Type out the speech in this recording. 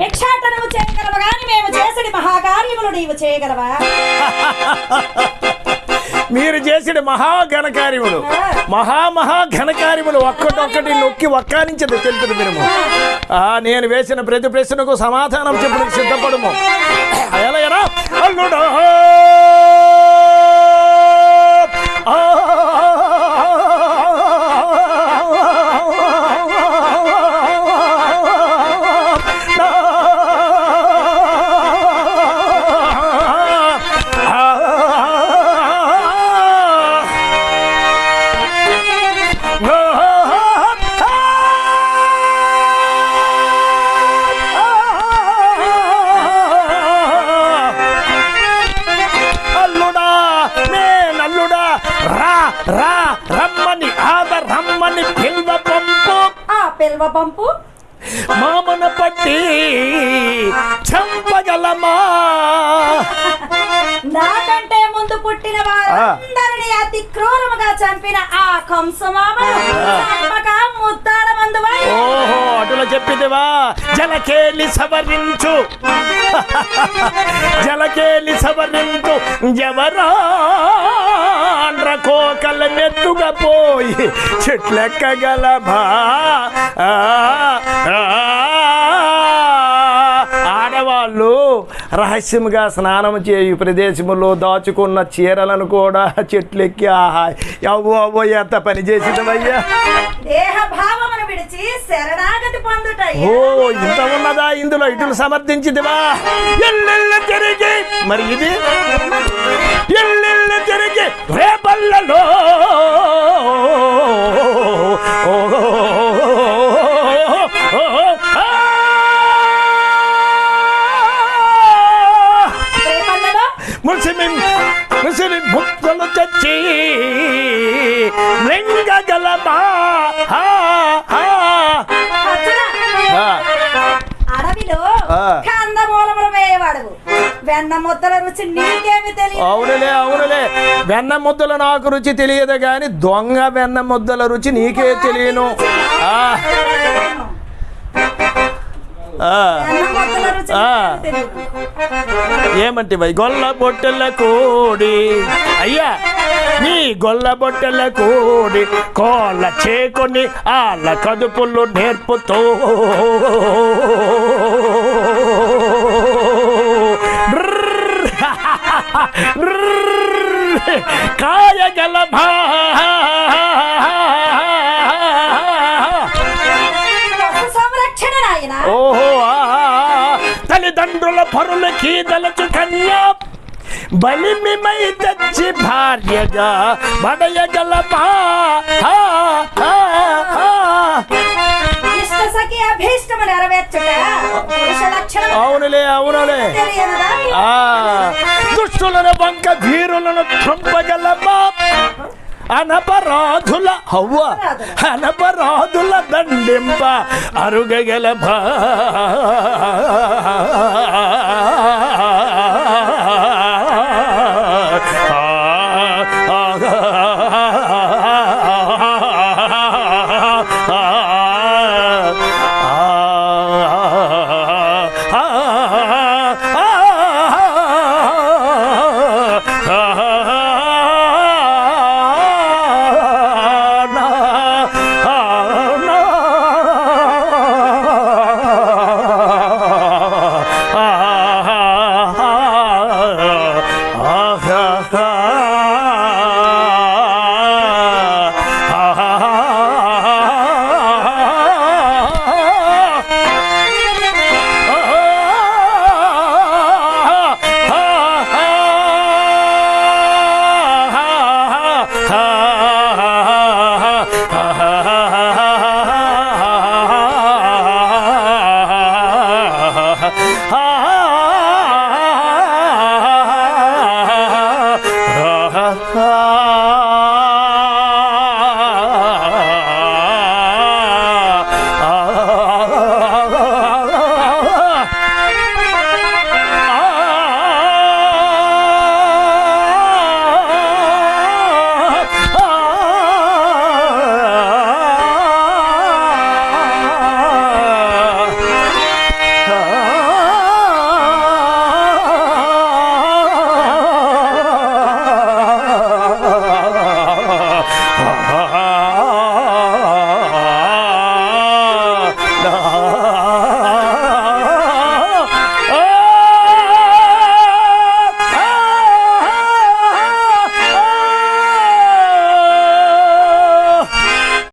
భిక్షాటనము చేయగలవు? గాని మేము చేసడి మహాకార్యములు నీవు చేయగలవా? మీరు చేసిన మహా ఘనకార్యములు మహా మహా ఘనకార్యములు ఒక్కటొక్కటి నొక్కి ఒక్కానించదు తెలుపుదు ఆ. నేను వేసిన ప్రతి ప్రశ్నకు సమాధానం చెప్పడానికి సిద్ధపడము. ఎలా ఎలా ఆ పిల్వ పంపు? మామన పట్టి చంపగలమా? నాకంటే ముందు పుట్టిన వారందరినీ అతి క్రూరముగా చంపిన ఆ ముత్తాడమందువై ఓహో అటుల చెప్పిదివా? జలకేలి సవరించు. జలకేలి సవరించు. మెత్తుగా పోయి చెట్లెక్కగలభా ఆడవాళ్ళు రహస్యముగా స్నానం చేయు ప్రదేశములో దాచుకున్న చీరలను కూడా చెట్లెక్కి ఆహా అవ్వ అవ్వ ఎంత పని పొందుట ఓ ఇంత ఉన్నదా ఇందులో? ఇటులు సమర్థించిందివా ఎల్లెల్ల మరి ఇది? ఎల్లెల్ల ముసిమి ముసిమి ముక్కలు చచ్చి లింగగలమా హా, హా. అర్జున, ఆ. అడవిలో ఆ. కందమూలములు వేయవాడు వెన్న ముద్దల రుచి నీకేమి తెలియదు అవునులే అవునులే వెన్న ముద్దల నాకు రుచి తెలియదు కానీ దొంగ వెన్న ముద్దల రుచి నీకే తెలియను ఏమంటే వై? గొల్ల బొట్టెల కోడి. అయ్యా నీ గొల్ల బొట్టెల కోడి కోళ్ళ చేకొని ఆళ్ళ కదుపులు నేర్పుతూ. కాయగల భా పరులకి దలచు కన్యా. బలిమిమై తెచ్చి భార్యగా లక్షణం. అవునులే అవునులే. దుష్టులను వంక వీరులను చంపగలమా అనపరాధుల హవ్వ అనపరాధుల. దండింప అరుగగలభా ఆ ha